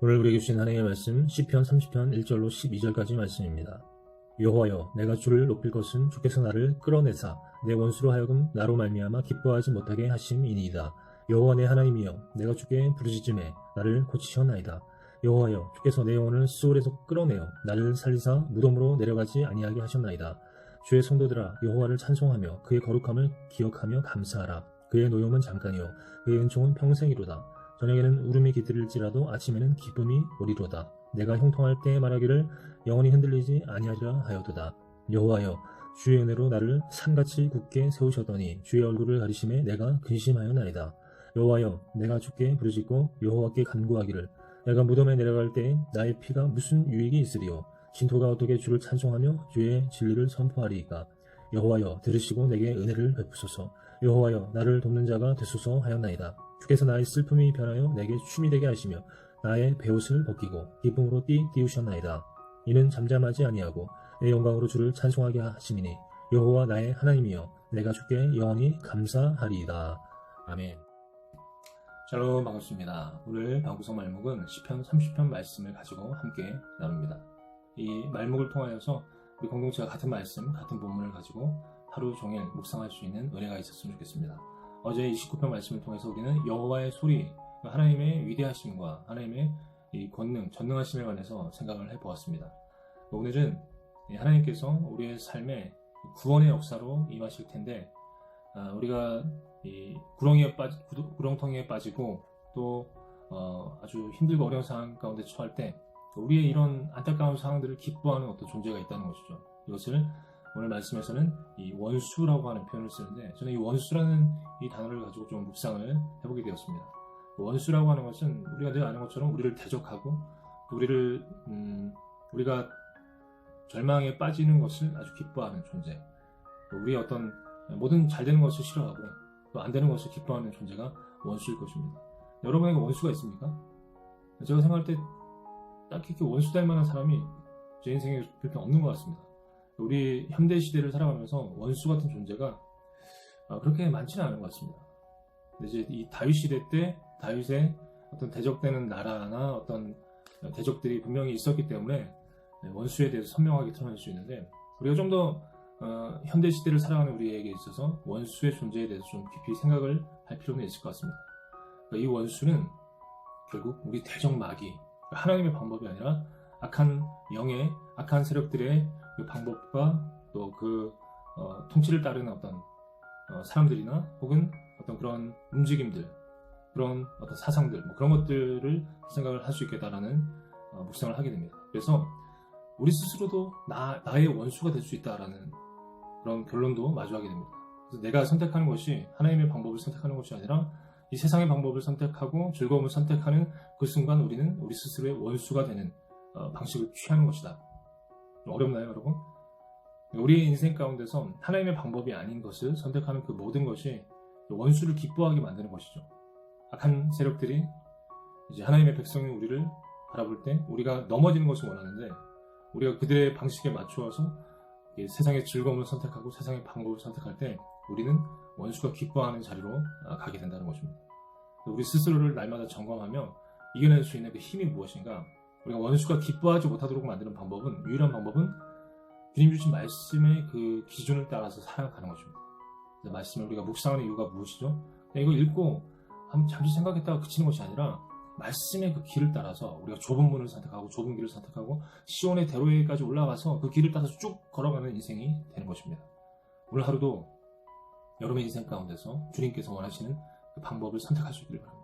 오늘 우리에게 주신 하나님의 말씀 시편 30편 1절로 12절까지 말씀입니다. 여호와여 내가 주를 높일 것은 주께서 나를 끌어내사 내 원수로 하여금 나로 말미암아 기뻐하지 못하게 하심이니이다. 여호와 내 하나님이여 내가 주께 부르짖음에 나를 고치셨나이다. 여호와여 주께서 내 영혼을 수월에서 끌어내어 나를 살리사 무덤으로 내려가지 아니하게 하셨나이다. 주의 성도들아 여호와를 찬송하며 그의 거룩함을 기억하며 감사하라. 그의 노염은 잠깐이요 그의 은총은 평생이로다. 저녁에는 울음이 깃들일지라도 아침에는 기쁨이 오리로다. 내가 형통할 때에 말하기를 영원히 흔들리지 아니하리라 하여도다. 여호와여 주의 은혜로 나를 산같이 굳게 세우셨더니 주의 얼굴을 가리심에 내가 근심하였나이다. 여호와여 내가 주께 부르짖고 여호와께 간구하기를 내가 무덤에 내려갈 때에 나의 피가 무슨 유익이 있으리요 신토가 어떻게 주를 찬송하며 주의 진리를 선포하리이까 여호와여 들으시고 내게 은혜를 베푸소서 여호와여 나를 돕는 자가 되소서 하였나이다. 주께서 나의 슬픔이 변하여 내게 춤이 되게 하시며 나의 베옷을 벗기고 기쁨으로 띠 띄우셨나이다. 이는 잠잠하지 아니하고 내 영광으로 주를 찬송하게 하심이니 여호와 나의 하나님이여 내가 주께 영원히 감사하리이다. 아멘. 샬롬 반갑습니다. 오늘 방구석 말목은 시편 30편 말씀을 가지고 함께 나눕니다. 이 말목을 통하여서 우리 공동체가 같은 말씀, 같은 본문을 가지고 하루 종일 묵상할 수 있는 은혜가 있었으면 좋겠습니다. 어제 29편 말씀을 통해서 우리는 여호와의 소리, 하나님의 위대하심과 하나님의 이 권능, 전능하심에 관해서 생각을 해보았습니다. 오늘은 하나님께서 우리의 삶에 구원의 역사로 임하실 텐데 아, 우리가 이 구렁이에 빠지, 구렁텅이에 빠지고 또 어, 아주 힘들고 어려운 상황 가운데 처할 때 우리의 이런 안타까운 상황들을 기뻐하는 어떤 존재가 있다는 것이죠. 이것을 오늘 말씀에서는 이 원수라고 하는 표현을 쓰는데 저는 이 원수라는 이 단어를 가지고 좀 묵상을 해보게 되었습니다. 원수라고 하는 것은 우리가 늘 아는 것처럼 우리를 대적하고 우리를 음, 우리가 절망에 빠지는 것을 아주 기뻐하는 존재. 우리의 어떤 모든 잘 되는 것을 싫어하고 또 안 되는 것을 기뻐하는 존재가 원수일 것입니다. 여러분에게 원수가 있습니까? 제가 생각할 때 딱히 원수 될 만한 사람이 제 인생에 그렇게 없는 것 같습니다. 우리 현대 시대를 살아가면서 원수 같은 존재가 아, 그렇게 많지는 않은 것 같습니다. 이제 이 다윗 시대 때 다윗의 어떤 대적되는 나라나 어떤 대적들이 분명히 있었기 때문에 원수에 대해서 선명하게 드러낼 수 있는데 우리가 좀더 어, 현대 시대를 살아가는 우리에게 있어서 원수의 존재에 대해서 좀 깊이 생각을 할 필요는 있을 것 같습니다. 그러니까 이 원수는 결국 우리 대적 마귀 하나님의 방법이 아니라 악한 영의 악한 세력들의 그 방법과 또그 어, 통치를 따르는 어떤 어, 사람들이나 혹은 어떤 그런 움직임들 그런 어떤 사상들 뭐 그런 것들을 생각을 할 수 있겠다라는 어, 묵상을 하게 됩니다. 그래서 우리 스스로도 나, 나의 원수가 될 수 있다라는 그런 결론도 마주하게 됩니다. 그래서 내가 선택하는 것이 하나님의 방법을 선택하는 것이 아니라 이 세상의 방법을 선택하고 즐거움을 선택하는 그 순간 우리는 우리 스스로의 원수가 되는 어, 방식을 취하는 것이다. 어렵나요, 여러분? 우리의 인생 가운데서 하나님의 방법이 아닌 것을 선택하는 그 모든 것이 원수를 기뻐하게 만드는 것이죠. 악한 세력들이 이제 하나님의 백성인 우리를 바라볼 때 우리가 넘어지는 것을 원하는데 우리가 그들의 방식에 맞추어서 세상의 즐거움을 선택하고 세상의 방법을 선택할 때 우리는 원수가 기뻐하는 자리로 아, 가게 된다는 것입니다. 우리 스스로를 날마다 점검하며 이겨낼 수 있는 그 힘이 무엇인가? 우리가 원수가 기뻐하지 못하도록 만드는 방법은 유일한 방법은 주님 주신 말씀의 그 기준을 따라서 살아가는 것입니다. 말씀을 우리가 묵상하는 이유가 무엇이죠? 이거 읽고 잠시 생각했다가 그치는 것이 아니라 말씀의 그 길을 따라서 우리가 좁은 문을 선택하고 좁은 길을 선택하고 시온의 대로에까지 올라가서 그 길을 따라서 쭉 걸어가는 인생이 되는 것입니다. 오늘 하루도 여러분의 인생 가운데서 주님께서 원하시는 그 방법을 선택할 수 있기를 바랍니다.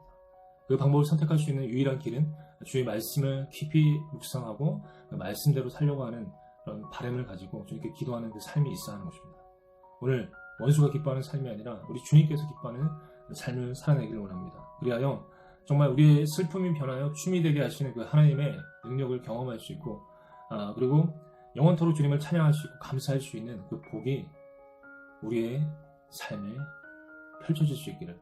그 방법을 선택할 수 있는 유일한 길은 주의 말씀을 깊이 묵상하고 그 말씀대로 살려고 하는 그런 바램을 가지고 주님께 기도하는 그 삶이 있어야 하는 것입니다. 오늘 원수가 기뻐하는 삶이 아니라 우리 주님께서 기뻐하는 삶을 살아내기를 원합니다. 그리하여 정말 우리의 슬픔이 변하여 춤이 되게 하시는 그 하나님의 능력을 경험할 수 있고 아, 그리고 영원토록 주님을 찬양할 수 있고 감사할 수 있는 그 복이 우리의 삶에 펼쳐질 수 있기를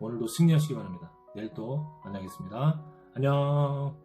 오늘도 승리하시기 바랍니다. 내일 또 만나겠습니다. 안녕.